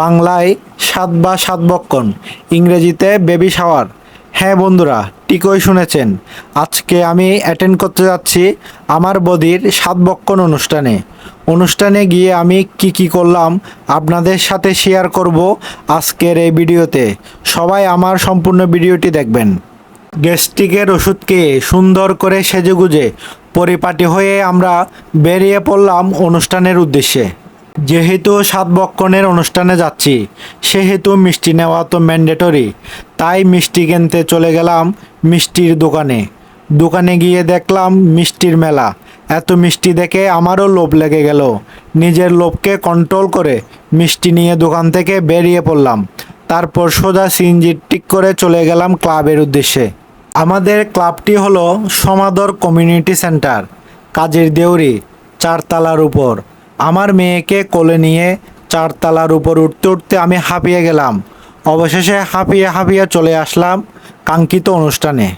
বাংলায় সাত বা সাত বক্ষণ ইংরেজিতে বেবি শাওয়ার হ্যাঁ বন্ধুরা, ঠিকই শুনেছেন। আজকে আমি অ্যাটেন্ড করতে যাচ্ছি আমার বদির সাত বক্ষণ অনুষ্ঠানে। অনুষ্ঠানে গিয়ে আমি কি কি করলাম আপনাদের সাথে শেয়ার করব আজকের এই ভিডিওতে। সবাই আমার সম্পূর্ণ ভিডিওটি দেখবেন। গ্যাস্ট্রিকের ওষুধ খেয়ে সুন্দর করে সেজেগুজে, পরিপাটি হয়ে আমরা বেরিয়ে পড়লাম অনুষ্ঠানের উদ্দেশ্যে। যেহেতু সাত বক্ষণের অনুষ্ঠানে যাচ্ছি, সেহেতু মিষ্টি নেওয়া তো ম্যান্ডেটরি। তাই মিষ্টি কিনতে চলে গেলাম মিষ্টির দোকানে। দোকানে গিয়ে দেখলাম মিষ্টির মেলা। এত মিষ্টি দেখে আমারও লোভ লেগে গেল। নিজের লোভকে কন্ট্রোল করে মিষ্টি নিয়ে দোকান থেকে বেরিয়ে পড়লাম। তারপর সোজা সিনজি টিক করে চলে গেলাম ক্লাবের উদ্দেশ্যে। আমাদের ক্লাবটি হলো সমাদর কমিউনিটি সেন্টার, কাজের দেউরি চারতলার উপর। আমার মেয়েকে কোলে নিয়ে চারতলার উপর উঠতে উঠতে আমি হাঁপিয়ে গেলাম। অবশেষে হাঁপিয়ে হাঁপিয়ে চলে আসলাম কাঙ্ক্ষিত অনুষ্ঠানে।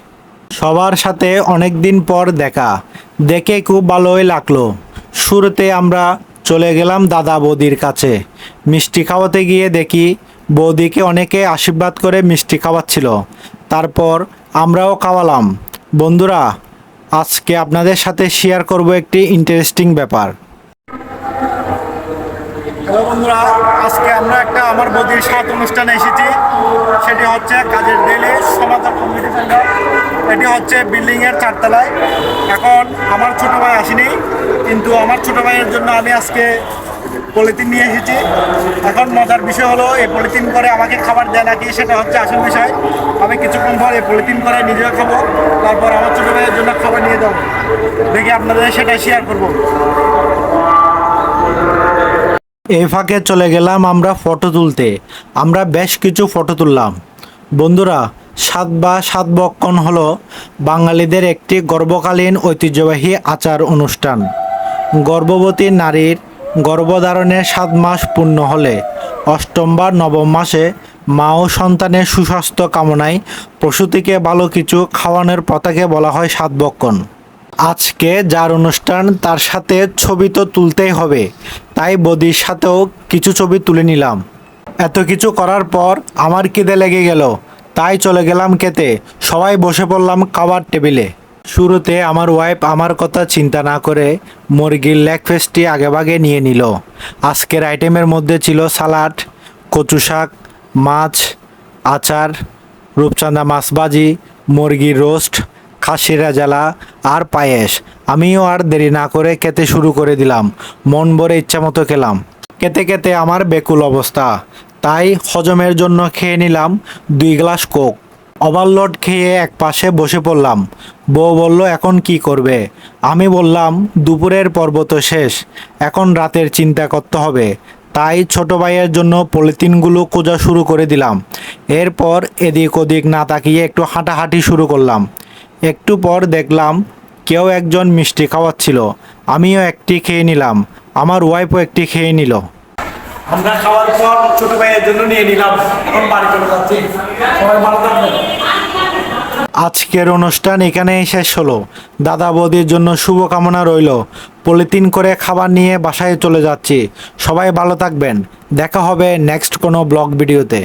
সবার সাথে অনেক দিন পর দেখা। দেখে খুব ভালোই লাগল। শুরুতে আমরা চলে গেলাম দাদা বৌদির কাছে। মিষ্টি খাওয়াতে গিয়ে দেখি বৌদিকে অনেকে আশীর্বাদ করে মিষ্টি খাওয়াচ্ছিল। তারপর আমরাও খাওয়ালাম। বন্ধুরা, আজকে আপনাদের সাথে শেয়ার করব একটি ইন্টারেস্টিং ব্যাপার। হ্যালো বন্ধুরা, আজকে আমরা একটা আমার বদির সাত অনুষ্ঠানে এসেছি। সেটি হচ্ছে কাজের দেলে সমাধান কমিউনিটি সেন্টার এটি হচ্ছে বিল্ডিংয়ের চারতলায়। এখন আমার ছোটো ভাই আসেনি, কিন্তু আমার ছোটো ভাইয়ের জন্য আমি আজকে পলিথিন নিয়ে এসেছি। এখন মজার বিষয় হলো, এই পলিথিন করে আমাকে খাবার দেয় নাকি, সেটা হচ্ছে আসল বিষয়। আমি কিছুক্ষণ পর এই পলিথিন করে নিজেও খাব, তারপর আমার ছোটো ভাইয়ের জন্য খাবার নিয়ে যাব। দেখি আপনাদের সেটা শেয়ার করব। এই ফাঁকে চলে গেলাম আমরা ফটো তুলতে। আমরা বেশ কিছু ফটো তুললাম। বন্ধুরা, সাত বা সাত বক্ষণ হলো বাঙালিদের একটি গর্বকালীন ঐতিহ্যবাহী আচার অনুষ্ঠান। গর্ভবতী নারীর গর্ভধারণের সাত মাস পূর্ণ হলে অষ্টম বা নবম মাসে মা ও সন্তানের সুস্বাস্থ্য কামনায় প্রসূতিকে ভালো কিছু খাওয়ানোর পতাকে বলা হয় সাত বক্ষণ। আজকে যার অনুষ্ঠান তার সাথে ছবি তো তুলতেই হবে। তাই বদির সাথেও কিছু ছবি তুলে নিলাম। এত কিছু করার পর আমার খিদে লেগে গেল। তাই চলে গেলাম খেতে। সবাই বসে পড়লাম খাবার টেবিলে। শুরুতে আমার ওয়াইফ আমার কথা চিন্তা না করে মুরগির লেগ ফেসটি আগেভাগে নিয়ে নিল। আজকের আইটেমের মধ্যে ছিল সালাড, কচু শাক, মাছ, আচার, রূপচাঁদা মাছ ভাজি, মুরগির রোস্ট খাসির রাজালা আর পায়েস। আমিও আর দেরি না করে খেতে শুরু করে দিলাম। মন ভরে ইচ্ছা মতো খেলাম। খেতে খেতে আমার বেকুল অবস্থা। তাই হজমের জন্য খেয়ে নিলাম দুই গ্লাস কোক। ওভারলোড খেয়ে এক পাশে বসে পড়লাম। বউ বলল, এখন কি করবে? আমি বললাম, দুপুরের পর্ব তো শেষ। এখন রাতের চিন্তা করতে হবে। তাই ছোট ভাইয়ের জন্য পলিথিনগুলো খোঁজা শুরু করে দিলাম। এরপর এদিক ওদিক না তাকিয়ে একটু হাঁটাহাঁটি শুরু করলাম। একটু পর দেখলাম কেউ একজন মিষ্টি খাওয়াচ্ছিল। আমিও একটি খেয়ে নিলাম। আমার ওয়াইফও একটি খেয়ে নিল। আমরা খাওয়ার পর ছোট ভাইয়ের জন্য নিয়ে নিলাম। এখন বাড়ি চলে যাচ্ছি। সবাই ভালো থাকবেন। আজকের অনুষ্ঠান এখানেই শেষ হলো। দাদা বৌদির জন্য শুভকামনা রইল। পলিথিন করে খাবার নিয়ে বাসায় চলে যাচ্ছি। সবাই ভালো থাকবেন। দেখা হবে নেক্সট কোনো ব্লগ ভিডিওতে